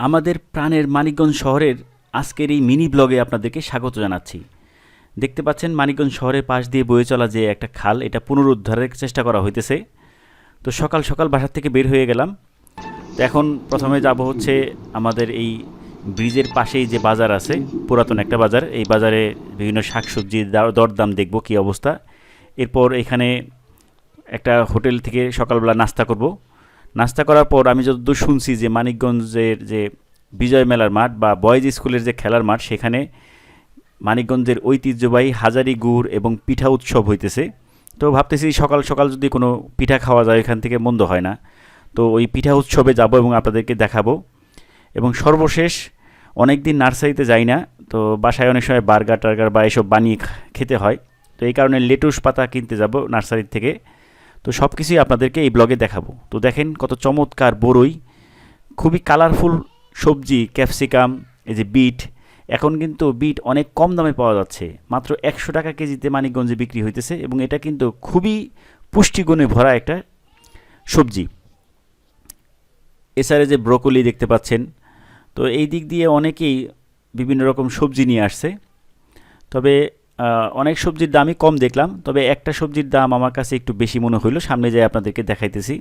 আমাদের প্রাণের মানিকগঞ্জ শহরের আজকের এই মিনি ব্লগে আপনাদেরকে স্বাগত জানাচ্ছি। দেখতে পাচ্ছেন মানিকগঞ্জ শহরের পাশ দিয়ে বয়ে চলা যে একটা খাল, এটা পুনরুদ্ধারের চেষ্টা করা হইতেছে। তো সকাল সকাল বাসার থেকে বের হয়ে গেলাম। তো এখন প্রথমে যাব হচ্ছে আমাদের এই ব্রিজের পাশেই যে বাজার আছে, পুরাতন একটা বাজার। এই বাজারে বিভিন্ন শাকসবজির দরদাম দেখব কী অবস্থা। এরপর এখানে একটা হোটেল থেকে সকালবেলা নাস্তা করব। নাস্তা করার পর আমি যতদূর শুনছি যে মানিকগঞ্জের যে বিজয় মেলার মাঠ বা বয়েজ স্কুলের যে খেলার মাঠ, সেখানে মানিকগঞ্জের ঐতিহ্যবাহী হাজারি গুড় এবং পিঠা উৎসব হইতেছে। তো ভাবতেছি সকাল সকাল যদি কোনো পিঠা খাওয়া যায়, এখান থেকে মন্দ হয় না। তো ওই পিঠা উৎসবে যাব এবং আপনাদেরকে দেখাবো। এবং সর্বশেষ অনেক দিন নার্সারিতে যাই না, তো বাসায় অনেক সময় বার্গার টার্গার বা এসব বানিয়ে খেতে হয়। তো এই কারণে লেটুস পাতা কিনতে যাব নার্সারির থেকে। তো সব কিছুই আপনাদেরকে এই ব্লগে দেখাবো। তো দেখেন কত চমৎকার বড়ই খুবই কালারফুল সবজি ক্যাপসিকাম এই যে বিট এখন কিন্তু বিট অনেক কম দামে পাওয়া যাচ্ছে। মাত্র একশো টাকা কেজিতে মানিকগঞ্জে বিক্রি হইতেছে এবং এটা কিন্তু খুবই পুষ্টিগুণে ভরা একটা সবজি। এছাড়া যে ব্রোকলি দেখতে পাচ্ছেন, তো এই দিক দিয়ে অনেকেই বিভিন্ন রকম সবজি নিয়ে আসছে। তবে অনেক সবজির দামই কম দেখলাম, তবে একটা সবজির দাম আমার কাছে একটু বেশি মনে হইল, সামনে যাই আপনাদেরকে দেখাইতেছি।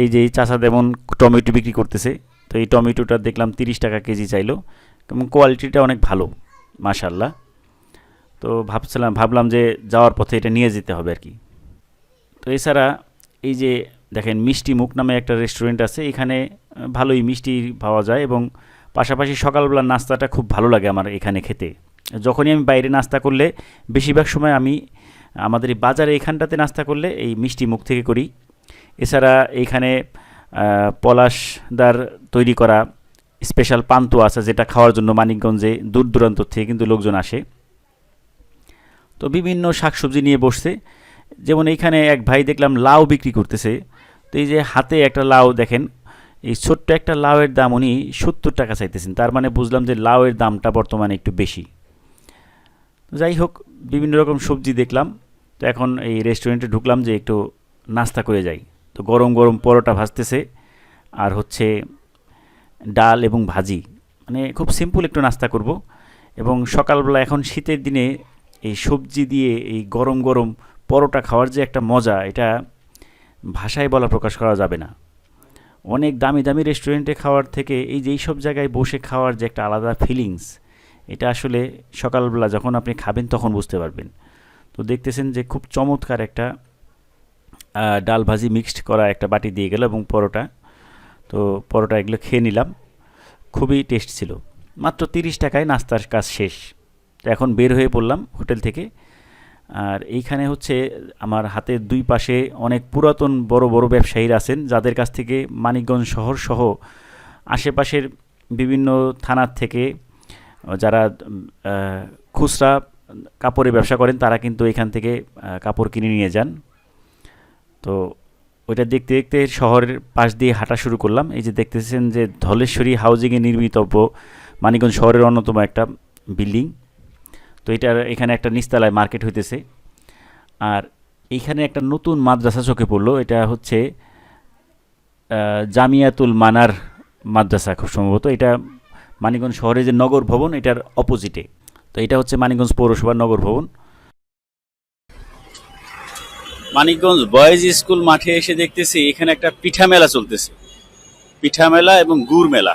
এই যে চাষা যেমন টমেটো বিক্রি করতেছে, তো এই টমেটোটা দেখলাম তিরিশ টাকা কেজি চাইলো, এবং কোয়ালিটিটা অনেক ভালো মাশাল্লাহ তো ভাবছিলাম, ভাবলাম যে যাওয়ার পথে এটা নিয়ে যেতে হবে আর কি। তো এছাড়া এই যে দেখেন মিষ্টি মুখ নামে একটা রেস্টুরেন্ট আছে, এখানে ভালোই মিষ্টি পাওয়া যায়, এবং পাশাপাশি সকালবেলার নাস্তাটা খুব ভালো লাগে আমার এখানে খেতে। যখনই আমি বাইরে নাস্তা করলে বেশিরভাগ সময় আমি আমাদের এই বাজারে এখানটাতে নাস্তা করলে এই মিষ্টি মুখ থেকে করি। এছাড়া এইখানে পলাশদার তৈরি করা স্পেশাল পান্তো আছে যেটা খাওয়ার জন্য মানিকগঞ্জে দূর দূরান্ত থেকে কিন্তু লোকজন আসে। তো বিভিন্ন শাকসবজি নিয়ে বসছে। যেমন এইখানে এক ভাই দেখলাম লাউ বিক্রি করতেছে। তো এই যে হাতে একটা লাউ দেখেন, এই ছোট্ট একটা লাউয়ের দাম উনি সত্তর টাকা চাইতেছেন। তার মানে বুঝলাম যে লাউয়ের দামটা বর্তমানে একটু বেশি। যাই হোক, বিভিন্ন রকম সবজি দেখলাম। তো এখন এই রেস্টুরেন্টে ঢুকলাম যে একটু নাস্তা করে যাই। তো গরম গরম পরোটা ভাজতেছে। আর হচ্ছে ডাল এবং ভাজি। মানে খুব সিম্পল একটু নাস্তা করব। এবং সকালবেলা এখন শীতের দিনে এই সবজি দিয়ে এই গরম গরম পরোটা খাওয়ার যে একটা মজা, এটা ভাষায় বলা প্রকাশ করা যাবে না। অনেক দামি দামি রেস্টুরেন্টে খাওয়ার থেকে এই যেই সব জায়গায় বসে খাওয়ার যে একটা আলাদা ফিলিংস এটা আসলে সকালবেলা যখন আপনি খাবেন তখন বুঝতে পারবেন। তো দেখতেছেন যে খুব চমৎকার একটা ডাল ভাজি মিক্সড করা একটা বাটি দিয়ে গেল এবং পরোটা। তো পরোটা এগুলো খেয়ে নিলাম। খুবই টেস্ট ছিল। মাত্র তিরিশ টাকায় নাস্তার কাজ শেষ। তো এখন বের হয়ে পড়লাম হোটেল থেকে। আর এইখানে হচ্ছে আমার হাতের দুই পাশে অনেক পুরাতন বড় বড় ব্যবসায়ীরা আছেন, যাদের কাছ থেকে মানিকগঞ্জ শহর সহ আশেপাশের বিভিন্ন থানার থেকে যারা খুচরা কাপড়ের ব্যবসা করেন, তারা কিন্তু এখান থেকে কাপড় কিনে নিয়ে যান। তো ওইটা দেখতে দেখতে শহরের পাশ দিয়ে হাঁটা শুরু করলাম। এই যে দেখতেছেন যে ধলেশ্বরী হাউজিংয়ে নির্মিতব্য মানিকগঞ্জ শহরের অন্যতম একটা বিল্ডিং। তো এটার এখানে একটা নিস্তালায় মার্কেট হইতেছে। আর এইখানে একটা নতুন মাদ্রাসা চোখে পড়ল। এটা হচ্ছে জামিয়াতুল মানার মাদ্রাসা খুব সম্ভবত। এটা মানিকগঞ্জ শহরে যে নগর ভবন, এটার অপোজিটে তো এটা হচ্ছে মানিকগঞ্জ পৌরসভার নগর ভবন। মানিকগঞ্জ বয়েজ স্কুল মাঠে এসে দেখতেছি এখানে একটা পিঠা মেলা চলতেছে। পিঠা মেলা এবং গুড় মেলা,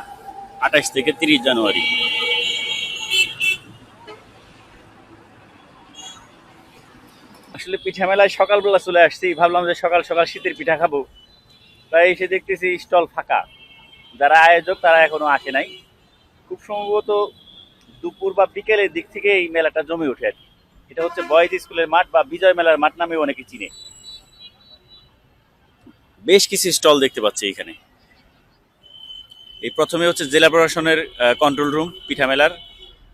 আঠাশ থেকে তিরিশ জানুয়ারি। আসলে পিঠা মেলায় সকালবেলা চলে আসছি, ভাবলাম যে সকাল সকাল শীতের পিঠা খাব। তাই এসে দেখতেছি স্টল ফাঁকা। যারা আয়োজক তারা এখনও আসে নাই। খুব সম্ভবত দুপুর বা বিকেলের দিক থেকে এই মেলাটা জমে ওঠে আর এটা হচ্ছে বয়েজ স্কুলের মাঠ বা বিজয় মেলার মাঠ নামে অনেকে চিনে। বেশ কিছু স্টল দেখতে পাচ্ছি এখানে। এই প্রথমে হচ্ছে জেলা প্রশাসনের কন্ট্রোল রুম পিঠা মেলার,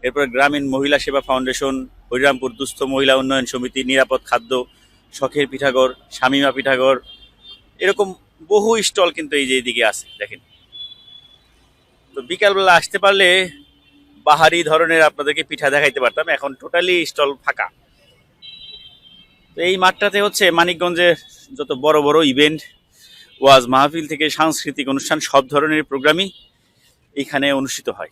এরপর গ্রামীণ মহিলা সেবা ফাউন্ডেশন হরিরামপুর দুস্থ মহিলা উন্নয়ন সমিতি, নিরাপদ খাদ্য, শখের পিঠাঘর শামিমা পিঠাঘর এরকম বহু স্টল কিন্তু এই যে এইদিকে আছে, দেখেন। তো বিকালবেলা আসতে পারলে বাহারি ধরনের আপনাদেরকে পিঠা দেখাইতে পারতাম। এখন টোটালি স্টল ফাঁকা। তো এই মাঠটাতে হচ্ছে মানিকগঞ্জের যত বড় বড় ইভেন্ট ওয়াজ মাহফিল থেকে সাংস্কৃতিক অনুষ্ঠান সব ধরনের প্রোগ্রামই এখানে অনুষ্ঠিত হয়।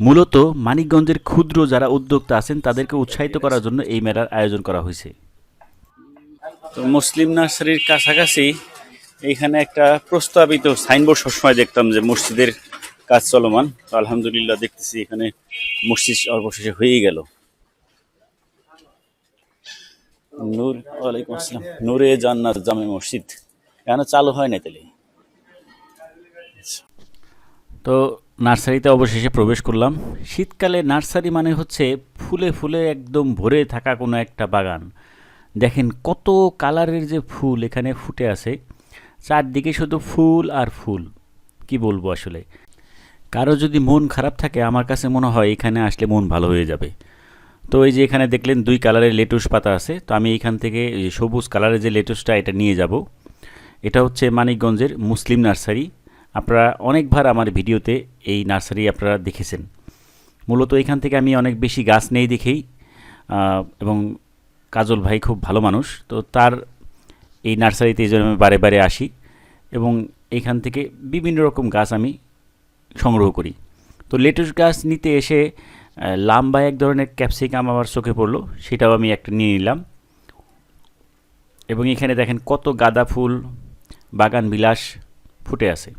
মূলত মানিকগঞ্জের ক্ষুদ্র যারা উদ্যোক্তা আছেন তাদেরকে উৎসাহিত করার জন্য এই মেলার আয়োজন করা হয়েছে। তো মুসলিম নার্সারির কাছাকাছি এইখানে একটা প্রস্তাবিত সাইনবোর্ড সবসময় দেখতাম যে মসজিদের কাজ চলমান। তো আলহামদুলিল্লাহ দেখতেছি এখানে মসজিদ অবশেষে হয়েই গেল। নূর, ওয়ালাইকুম আসসালাম। নূরে জান্নাত জামে মসজিদ। এখনও চালু হয় না তাহলে? তো নার্সারিতে অবশেষে প্রবেশ করলাম। শীতকালে নার্সারি মানে হচ্ছে ফুলে ফুলে একদম ভরে থাকা কোনো একটা বাগান। দেখেন কত কালারের যে ফুল এখানে ফুটে আছে। চারদিকে শুধু ফুল আর ফুল। কি বলব আসলে? কারও যদি মন খারাপ থাকে, আমার কাছে মনে হয় এখানে আসলে মন ভালো হয়ে যাবে। তো এই যে এখানে দেখলেন দুই কালারের লেটুস পাতা আছে, তো আমি এখান থেকে সবুজ কালারের যে লেটুসটা, এটা নিয়ে যাব। এটা হচ্ছে মানিকগঞ্জের মুসলিম নার্সারি। আপনারা অনেকবার আমার ভিডিওতে এই নার্সারি আপনারা দেখেছেন। মূলত এখান থেকে আমি অনেক বেশি গাছ নেই দেখেই এবং কাজল ভাই খুব ভালো মানুষ। তো তার এই নার্সারিতে এই জন্য আমি বারে বারে আসি এবং এখান থেকে বিভিন্ন রকম গাছ আমি সংগ্রহ করি। তো লেটুস গাছ নিতে এসে লাম্বা এক ধরনের ক্যাপসিকাম আমার চোখে পড়ল, সেটাও আমি একটা নিয়ে নিলাম। এবং এখানে দেখেন কত গাঁদা ফুল, বাগান বিলাস ফুটে আছে।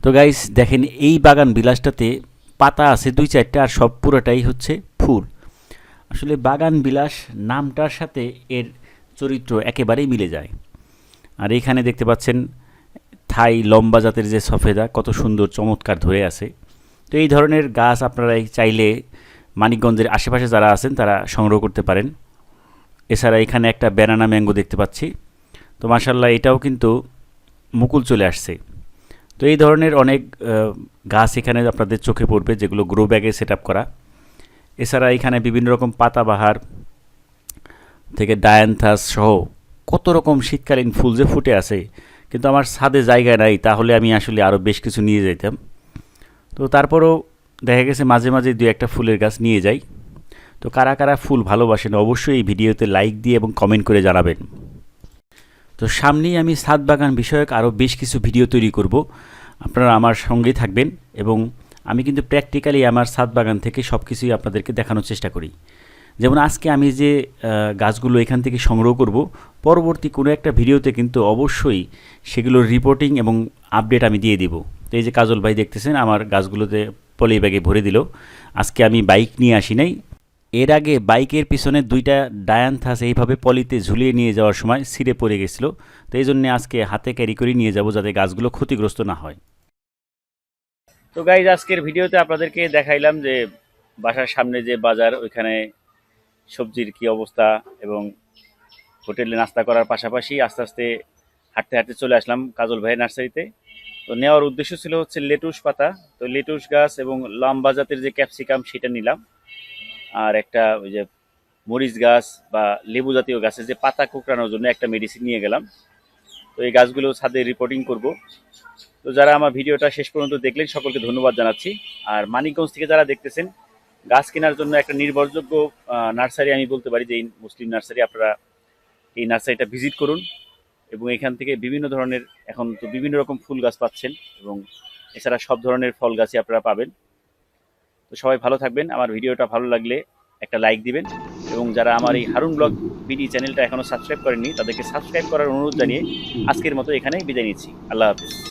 তো গাইস, দেখেন এই বাগান বিলাসটাতে পাতা আছে দুই চারটা আর সব পুরোটাই হচ্ছে ফুল। আসলে বাগান বিলাস নামটার সাথে এর চরিত্র একেবারেই মিলে যায়। আর এইখানে দেখতে পাচ্ছেন থাই লম্বা জাতের যে সফেদা, কত সুন্দর চমৎকার ধরে আছে। তো এই ধরনের গাছ আপনারা চাইলে মানিকগঞ্জের আশেপাশে যারা আছেন, তারা সংগ্রহ করতে পারেন। এছাড়া এখানে একটা ব্যানানা ম্যাঙ্গো দেখতে পাচ্ছি। তো মাসাল্লাহ এটাও কিন্তু মুকুল চলে আসছে। তো এই ধরনের অনেক গাছ এখানে আপনাদের চোখে পড়বে, যেগুলো গ্রো ব্যাগে সেট করা। এছাড়া এখানে বিভিন্ন রকম পাতাবাহার থেকে ডায়ান্থাস সহ কত রকম শীতকালীন ফুল যে ফুটে আছে, কিন্তু আমার ছাদে জায়গা নাই, তাহলে আমি আসলে আরও বেশ কিছু নিয়ে যেতাম তো তারপরও দেখা গেছে মাঝে মাঝে দু একটা ফুলের গাছ নিয়ে যাই। তো কারা কারা ফুল ভালোবাসেন অবশ্যই এই ভিডিওতে লাইক দিয়ে এবং কমেন্ট করে জানাবেন। তো সামনেই আমি ছাদ বাগান বিষয়ক আরও বেশ কিছু ভিডিও তৈরি করব। আপনারা আমার সঙ্গেই থাকবেন এবং আমি কিন্তু প্র্যাকটিক্যালি আমার ছাদ বাগান থেকে সব কিছুই আপনাদেরকে দেখানোর চেষ্টা করি। যেমন আজকে আমি যে গাছগুলো এখান থেকে সংগ্রহ করব, পরবর্তী কোনো একটা ভিডিওতে কিন্তু অবশ্যই সেগুলোর রিপোর্টিং এবং আপডেট আমি দিয়ে দিব। তো এই যে কাজল ভাই দেখতেছেন, আমার গাছগুলোতে পলি ব্যাগে ভরে দিল। আজকে আমি বাইক নিয়ে আসি নাই। এর আগে বাইকের পিছনে দুইটা ডায়ান্থাস এইভাবে পলিতে ঝুলিয়ে নিয়ে যাওয়ার সময় ছিঁড়ে পড়ে গেছিল। তো এই জন্য আজকে হাতে ক্যারি করে নিয়ে যাব যাতে গাছগুলো ক্ষতিগ্রস্ত না হয়। তো গাইজ আজকের ভিডিওতে আপনাদেরকে দেখাইলাম যে, বাসার সামনে যে বাজার, ওইখানে সবজির কি অবস্থা এবং হোটেলে নাস্তা করার পাশাপাশি আস্তে আস্তে হাঁটতে হাঁটতে চলে আসলাম কাজল ভাইয়ের নার্সারিতে। তো নেওয়ার উদ্দেশ্য ছিল হচ্ছে লেটুস পাতা। তো লেটুস গাছ এবং লম্বা জাতের যে ক্যাপসিকাম সেটা নিলাম। আর একটা ওই যে মরিচ গাছ বা লেবু জাতীয় গাছের যে পাতা কুকড়ানোর জন্য একটা মেডিসিন নিয়ে গেলাম। তো এই গাছগুলো ছাদে রিপোর্টিং করব। তো যারা আমার ভিডিওটা শেষ পর্যন্ত দেখলেন, সকলকে ধন্যবাদ জানাচ্ছি। আর মানিকগঞ্জ থেকে যারা দেখতেছেন গাছ কেনার জন্য একটা নির্ভরযোগ্য নার্সারি আমি বলতে পারি যে এই মুসলিম নার্সারি আপনারা এই নার্সারিটা ভিজিট করুন এবং এখান থেকে বিভিন্ন ধরনের এখন তো বিভিন্ন রকম ফুল গাছ পাচ্ছেন এবং এছাড়া সব ধরনের ফল গাছই আপনারা পাবেন। তো সবাই ভালো থাকবেন, আমার ভিডিওটা ভালো লাগলে একটা লাইক দিবেন এবং যারা আমার এই হারুন ব্লগ বিডি চ্যানেলটা এখনও সাবস্ক্রাইব করেননি তাদেরকে সাবস্ক্রাইব করার অনুরোধ জানিয়ে আজকের মতো এখানেই বিদায় নিচ্ছি। আল্লাহ হাফিজ।